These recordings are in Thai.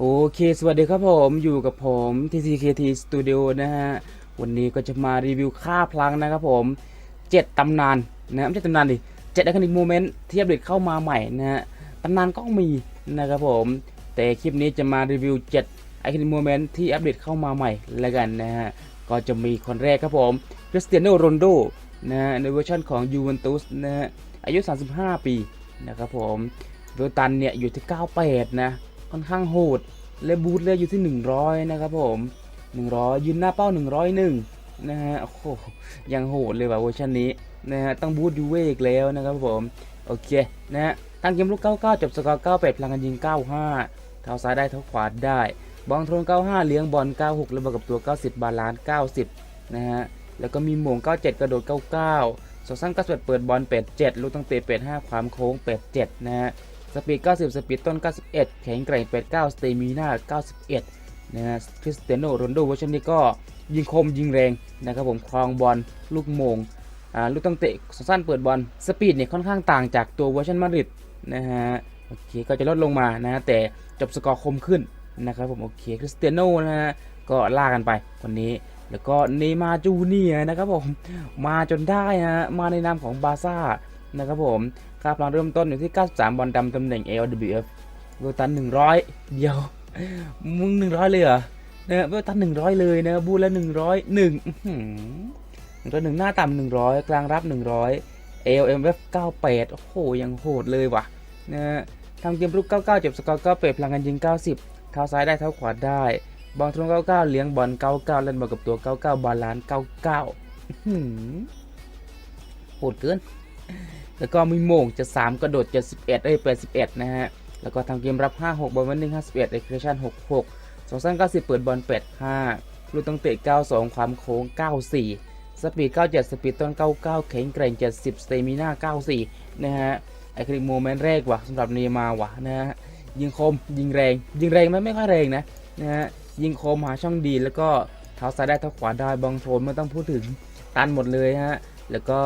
โอเค สวัสดีครับผมอยู่กับผม TCKT Studio นะฮะ วันนี้ก็จะมารีวิวค่าพลังนะครับผม 7ตำนานนะไม่ใช่ตำนานดิ7 i อค n นิกโมเมนต์ที่อัปเดตเข้ามาใหม่นะฮะตำนานก็มีนะครับผม แต่คลิปนี้จะมารีวิว7 i อค n นิกโมเมนต์ที่อัปเดตเข้ามาใหม่แล้วกันนะฮะ ก็จะมีคนแรกครับผมคริสเตียโนโรนโดนะฮะในเวอร์ชันของยูเวนตุสนะฮะอายุ 35 ปีนะครับผมเวลตันเนี่ยอยู่ที่ 98 นะ ค่อนข้างโหด และบูทเลยอยู่ที่ 100 นะครับผม 100 ยืนหน้าเป้า 101 นะฮะ โอ้โห ยังโหดเลยว่ะเวอร์ชันนี้นะฮะ ต้องบูทยูเวกแล้วนะครับผม โอเค นะฮะ ตั้งเกมลุก 99 จบสกอร์ 98 พลังกันยิง 95 เท้าซ้ายได้เท้าขวาได้ บอลโทน95 เลี้ยงบอล 96 แล้วบวกกับตัว 90 บาลานซ์90 นะฮะ แล้วก็มีหม่ง 97 กระโดด 99สองสั้น91เปิดบอล 87 ลูกตั้งเตะ 85 ความโค้ง 87 นะฮะ ปีด 90 สปีดต้น 91 แข็งแกร่ง 89 สเตมิน่า91 นะฮะ คริสเตียโนโรนโดเวอร์ชันนี้ก็ยิงคมยิงแรงนะครับผมครองบอล ลูกโมง อ่า ลูกตั้งเตะสั้นเปิดบอล สปีดเนี่ยค่อนข้างต่างจากตัวเวอร์ชันมาดริดนะฮะ โอเค ก็จะลดลงมานะฮะ แต่จบสกอร์คมขึ้นนะครับผม โอเค คริสเตียโนนะฮะ ก็ล่ากันไปคนนี้ แล้วก็เนย์มาจูเนียนะครับผม มาจนได้ฮะ มาในนามของบาซ่า นะครับผมค่าพลังเริ่มต้นอยู่ที่ 93 บอลดำตำแหน่ง LWF เวลตัน 100 เดียว มึง 100 เลยเหรอเนี่ยเวลตัน 100 เลยนะบูทแล้ว 101อื้อหือหนึ่งร้อยหนึ่งหน้าต่ำ100 กลางรับ 100 LMF 98 โอ้โห ยังโหดเลยว่ะนะทำเกมรุก 99 เจ็บสกอร์98พลังกันยิง 90 เท้าซ้ายได้เท้าขวาได้ บอลทรง99 เลี้ยงบอล 99 เล่นบอลกับตัว 99 บาลาน 99โหดเกิน แล้วก็มีโมงจะ 3 กระโดด71เอ้ย81นะฮะ แล้วก็ทำเกมรับ 56 บอลวันหนึ่ง51เอ็กซ์เคชั่น66สองสั้น90เปิดบอล85ลูกตั้งเตะ92ความโค้ง94สปีด97สปีดต้น99แข็งแกร่ง70สเตมิน่า94นะฮะไอคลิกโมเมนต์แรกว่ะสำหรับเนย์มาร์ว่ะนะฮะยิงคมยิงแรง ยิงแรงไหมไม่ค่อยแรงนะนะฮะยิงคมหาช่องดีแล้วก็เท้าซ้ายได้เท้าขวาได้บองโทนไม่ต้องพูดถึงตันหมดเลยฮะแล้วก็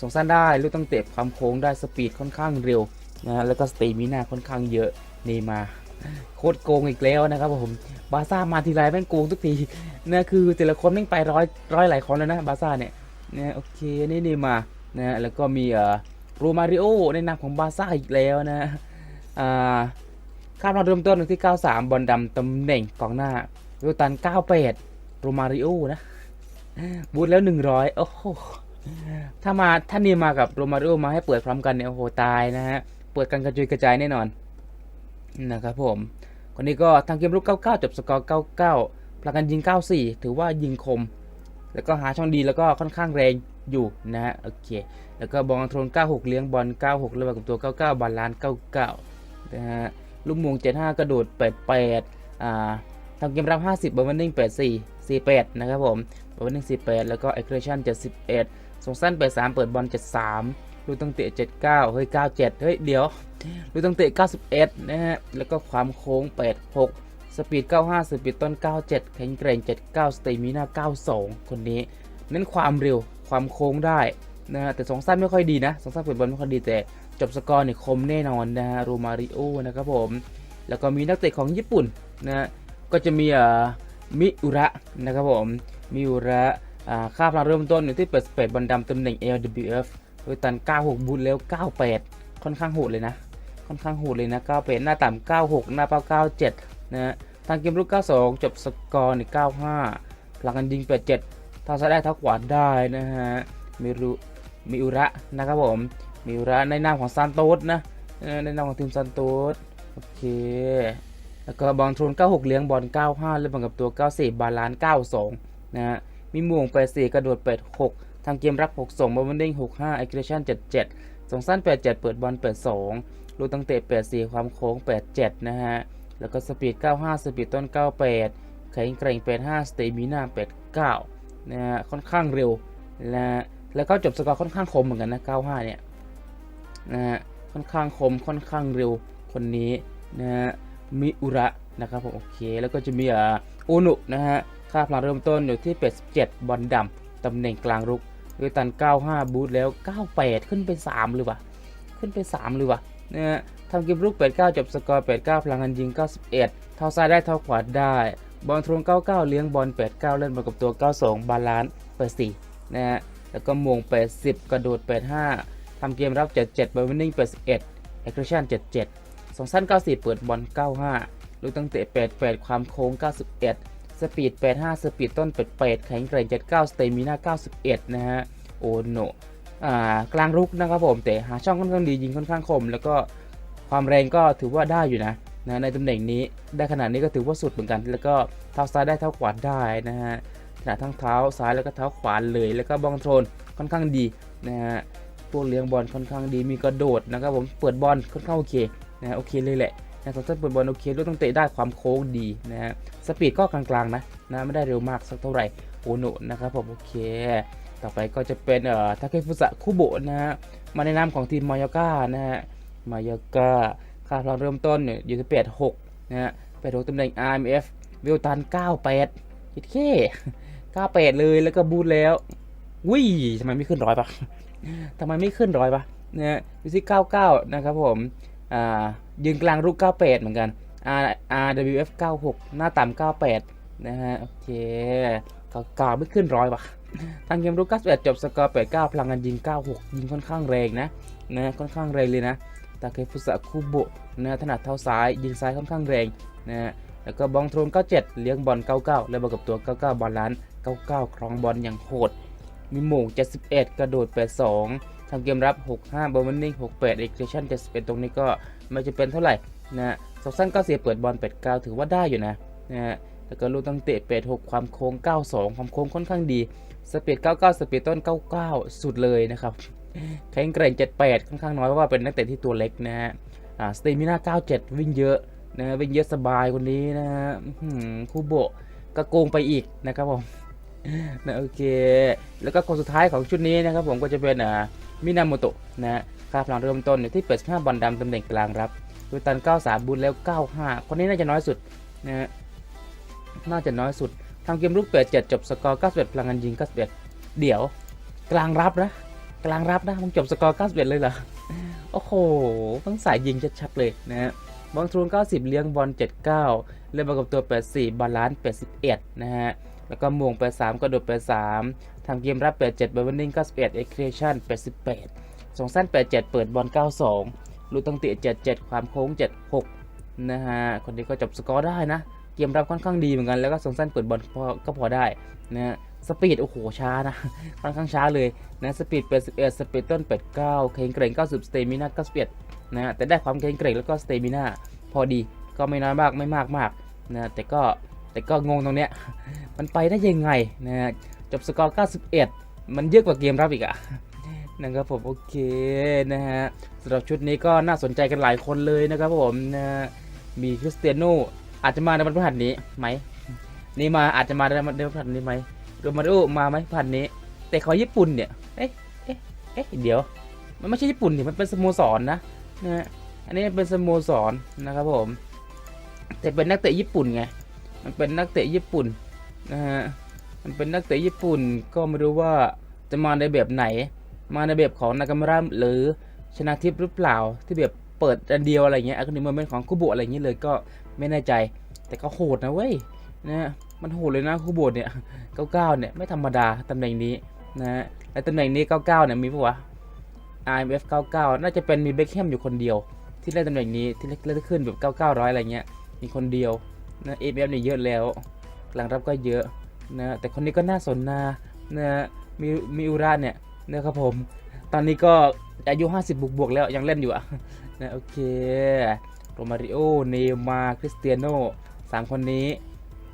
ส่งสั้นได้ลูกตั้งเตะความโค้งได้สปีดค่อนข้างเร็วนะแล้วก็สเตมิน่าค่อนข้างเยอะนี่มาโคตรโกงอีกแล้วนะครับผมบาซ่ามาทีไรแม่งโกงทุกทีนะคือแต่ละคนแม่งไปร้อยร้อยหลายคนแล้วนะบาซ่าเนี่ยนะโอเคนี่นี่มานะฮะแล้วก็มีเอ่อโรมาริโอในนามของบาซ่าอีกแล้วนะอ่าค่าเราเริ่มต้นที่ 93 บอลดำตำแหน่งกองหน้าโรตัน 98 โรมาริโอนะ บูทแล้ว 100 โอ้โห ถ้ามาถ้านี่มากับโรมาริโอมาให้เปิดพร้อมกันเนี่ยโอ้โหตายนะฮะ เปิดกันกระจุยกระจายแน่นอนนะครับผมคนนี้ก็ทางเกมรุก 99 จบสกอร์ 99 พลังกันยิง 94 ถือว่ายิงคม แล้วก็หาช่องดีแล้วก็ค่อนข้างแรงอยู่นะฮะโอเค แล้วก็บอลโทน96 เลี้ยงบอล 96แล้วกับตัว 99บาลาน 99 นะฮะลูกมง75 กระโดด 88 อ่าทำเกมรับ 50บอลวันนิ่ง84 48 นะครับผมบอลวันนิ่ง48 แล้วก็เอ็กซ์เ t ชั่น71 ส่งสั้นไป3เปิดบอล73ลูกตั้งเตะ 79 เฮ้ย 97 เฮ้ย เดี๋ยวลูกตั้งเตะ 91 นะฮะ แล้วก็ความโค้ง 86 สปีด 95 สปีดต้น 97 แข็งแกร่ง 79 สเตมิน่า 92 คนนี้เน้นความเร็ว ความโค้งได้นะฮะ แต่สองสั้นไม่ค่อยดีนะสองสั้นเปิดบอลไม่ค่อยดีแต่จบสกอร์เนี่ยคมแน่นอนนะฮะ โรมาริโอนะครับผม แล้วก็มีนักเตะของญี่ปุ่นนะก็จะมีเอ่อมิอุระนะครับผม มิอุระ ค่าพลังเริ่มต้นอยู่ที่88บอลดำตำแหน่ง LWF โดยตัน 96 บูทแล้ว98 ค่อนข้างโหดเลยนะ ค่อนข้างโหดเลยนะ 98 หน้าต่ำ 96 หน้าเป้า 97 นะฮะทางเกมรุก 92 จบสกอร์ใน95พลังกันยิง 87 ทางซ้ายได้ท้าขวาได้นะฮะ มิรุ มิอุระนะครับผม มิอุระในนามของซานโตสนะ ในนามของทีมซานโตส โอเค แล้วก็บอลโทน96 เลี้ยงบอล 95 เล่นบอลกับตัว 94 บาลาน 92 นะฮะ มีหม่วง 84 กระโดด 86 ทางเกมรับ 6 ส่งบอลวันเด้ง65 a g g r e s s i o n 77 ส่งสั้น 87 เปิดบอล 82 ลูกตั้งเตะ 84 ความโค้ง 87 นะฮะ แล้วก็สปีด 95 สปีดต้น 98 แข็งแกร่ง 85 สเตมิน่า 89 นะฮะ ค่อนข้างเร็วนะฮะ แล้วก็จบสกอร์ค่อนข้างคมเหมือนกันนะ 95 เนี่ย นะฮะ ค่อนข้างคม ค่อนข้างเร็ว คนนี้นะฮะ มิอุระนะครับผม โอเค แล้วก็จะมีอ่าโอนุนะฮะ ค่าพลังเริ่มต้นอยู่ที่ 87 บอลดำตำแหน่งกลางรุกโดยตัน 95 บูทแล้ว 98 ขึ้นไป3หรือวะขึ้นไป3หรือวะนะฮะทำเกมรุก 89 จบสกอร์ 89 พลังงานยิง 91 เท้าซ้ายได้เท้าขวาได้ บอลทวง 99 เลี้ยงบอล 89 เล่นบอลกับตัว 92 บาลานซ์เปิด4นะฮะแล้วก็มง 80 กระโดด 85 ทำเกมรับ 77บอลวินนิ่ง 81เอ็กซ์คชั่น 77 สองสั้น 94 เปิดบอล 95 ลูกตั้งเตะ 88 ความโค้ง 91 สปีด 85 สปีดต้น88แข็งแกร่ง 79 สเตมิน่า 91 นะฮะ โอโนอ่ากลางรุกนะครับผมเตะหาช่องค่อนข้างดียิงค่อนข้างคม แล้วก็ความแรงก็ถือว่าได้อยู่นะนะในตำแหน่งนี้ได้ขนาดนี้ก็ถือว่าสุดเหมือนกัน แล้วก็เท้าซ้ายได้เท้าขวาได้นะฮะขนาดทั้งเท้าซ้ายแล้วก็เท้าขวาเลย แล้วก็บอลโทรนค่อนข้างดีนะฮะพวกเลี้ยงบอลค่อนข้างดีมีกระโดดนะครับผมเปิดบอลค่อนข้างโอเคนะฮะโอเคเลยแหละ นะสองท่านเปิดบอลโอเคด้วยต้องเตะได้ความโค้งดีนะฮะสปีดก็กลางๆนะนะไม่ได้เร็วมากสักเท่าไหร่โอโนะนะครับผมโอเค ต่อไปก็จะเป็นเอ่อทาเคฟุสะคุโบะนะฮะมาในนามของทีมมายาก้านะฮะมายาก้าค่าพลังเริ่มต้นเนี่ยอยู่ที่8 6นะฮะ8 6ตำแหน่ง RMF วิวตัน98คิดแค่98เลยแล้วก็บูทแล้ววิทำไมไม่ขึ้นร้อยปะทำไมไม่ขึ้นร้อยปะนะฮะอยู่ที่99นะครับผม ยืนกลางรูป98 เหมือนกัน R RWF 96 หน้าต่ำ98 นะฮะ โอเคกาไม่ขึ้นร้อยปะทางเกมรุก91จบสกอร์ 89 พลังงานยิง 96 ยิงค่อนข้างแรงนะนะค่อนข้างแรงเลยนะตาเคฟุสะคุโบะนะถนัดเท้าซ้ายยิงซ้ายค่อนข้างแรงนะฮะแล้วก็บองโทรน 97 เลี้ยงบอล 99 แล้วบอลกับตัว 99 บอลล้าน 99 ครองบอลอย่างโหด มีโมง71 กระโดด 82 ทำเกมรับ 65 บอลวันนิ่ง 68เอ็กซ์ชั่น71 ตรงนี้ก็ไม่จะเป็นเท่าไหร่นะสองสั้น94เปิดบอล89ถือว่าได้อยู่นะนะฮะแล้วก็ลูกตั้งเตะ86ความโค้ง 92 ความโค้งค่อนข้างดีสปีด99สปีดต้น 99 สุดเลยนะครับแข็งแกร่ง78 ค่อนข้างน้อยเพราะว่าเป็นนักเตะที่ตัวเล็กนะฮะอ่าสเตมิน่า97 วิ่งเยอะนะวิ่งเยอะสบายคนนี้นะฮะคูโบะก็โกงไปอีกนะครับผม นะโอเค แล้วก็คนสุดท้ายของชุดนี้นะครับผมก็จะเป็นอ่ามินาโมโตะนะค่าพลังเริ่มต้นอยู่ที่ 85 บอลดำตำแหน่งกลางรับดูตัน 93 บุญแล้ว 95 คนนี้น่าจะน้อยสุดนะฮะน่าจะน้อยสุดทำเกมลุก87 จบสกอร์ 91 พลังงานยิง 91 เดี๋ยว กลางรับนะ กลางรับนะมึงจบสกอร์ 91 เลยเหรอ โอ้โหต้องสายยิงชัดๆเลยนะฮะบอลทรูน 90 เลี้ยงบอล 79 เล่นบอลกับตัว 84 บาลานซ์ 81 นะฮะ แล้วก็มวง83กระโดด83ทำเกมรับ 87บอลวินนิ่ง91เอ็กเคชั่น88สองสั้น 87 เปิดบอล 92 ลูกตั้งเตะ77 ความโค้ง 76 นะฮะ คนนี้ก็จบสกอร์ได้นะ เกมรับค่อนข้างดีเหมือนกัน แล้วก็สองสั้นเปิดบอลก็พอได้นะฮะสปีดโอ้โหช้านะ ค่อนข้างช้าเลยนะสปีด81สปีดต้น89เข่งเกรง90สเตมิน่า91นะฮะแต่ได้ความเข่งเกรงแล้วก็สเตมิน่าพอดีก็ไม่น้อยมากไม่มากมากนะแต่ก็ แต่ก็งงตรงเนี้ย มันไปได้ยังไงนะฮะจบสกอร์ 91 มันเยอะกว่าเกมรับอีกอะนะครับผมโอเคนะฮะสำหรับชุดนี้ก็น่าสนใจกันหลายคนเลยนะครับผมนะมีคริสเตียโนอาจจะมาในวันพฤหัสนี้ไหมนี่มาอาจจะมาในวันพฤหัสนี้ไหมโรมาริโอมาไหมพฤหัสนี้ แต่เขาญี่ปุ่นเนี่ยเอ๊ะเอ๊ะเอ๊ะเดี๋ยว มันไม่ใช่ญี่ปุ่นนี่มันเป็นสโมสรนะนะฮะอันนี้เป็นสโมสรนะครับผม แต่เป็นนักเตะญี่ปุ่นไง มันเป็นนักเตะญี่ปุ่นนะฮะมันเป็นนักเตะญี่ปุ่นก็ไม่รู้ว่าจะมาในแบบไหน มาในแบบของนากามาระหรือชนะทิพย์หรือเปล่าที่แบบเปิดอันเดียวอะไรเงี้ยอัคนิเมอร์เมนของคุโบะอะไรเงี้ยเลยก็ไม่แน่ใจ แต่ก็โหดนะเว้ยนะฮะมันโหดเลยนะคุโบะเนี่ย99เนี่ยไม่ธรรมดาตำแหน่งนี้นะฮะและตำแหน่งนี้99เก้าเนี่ยมีปะวะ IMF 99 น่าจะเป็นมีเบคแฮมอยู่คนเดียว ที่เล่นตำแหน่งนี้ที่เล่นขึ้นแบบ 99ร้อยอะไรเงี้ย มีคนเดียว นะ AMF เนี่ยเยอะแล้ว หลังรับก็เยอะนะแต่คนนี้ก็น่าสนนะนะมีมีอุระเนี่ยนะครับผม ตอนนี้ก็อายุ 50 บวกบวกแล้วยังเล่นอยู่อะนะโอเคโรมาริโอเนย์มาคริสเตียโนสามคนนี้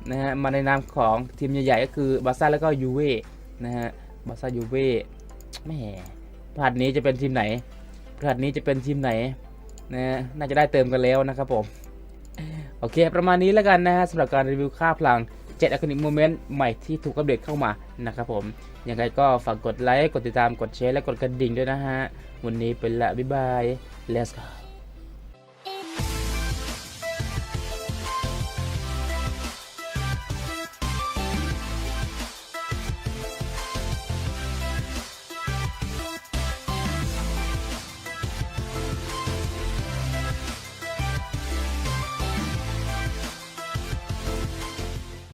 นะฮะมาในนามของทีมใหญ่ๆก็คือบาร์ซ่าแล้วก็ยูเว่นะฮะบาร์ซ่ายูเว่แหม่พลาดนี้จะเป็นทีมไหนพลาดนี้จะเป็นทีมไหนนะฮะน่าจะได้เติมกันแล้วนะครับผม โอเค ประมาณนี้แล้วกันนะฮะสำหรับการรีวิวค่าพลัง7 a c o n i c Moment ใหม่ที่ถูกอัปเดตเข้ามานะครับผม ยังไงก็ฝากกดไลค์ กดติดตาม กดแชร์ และกดกระดิ่งด้วยนะฮะ วันนี้เป็นละ บ๊ายบาย let's go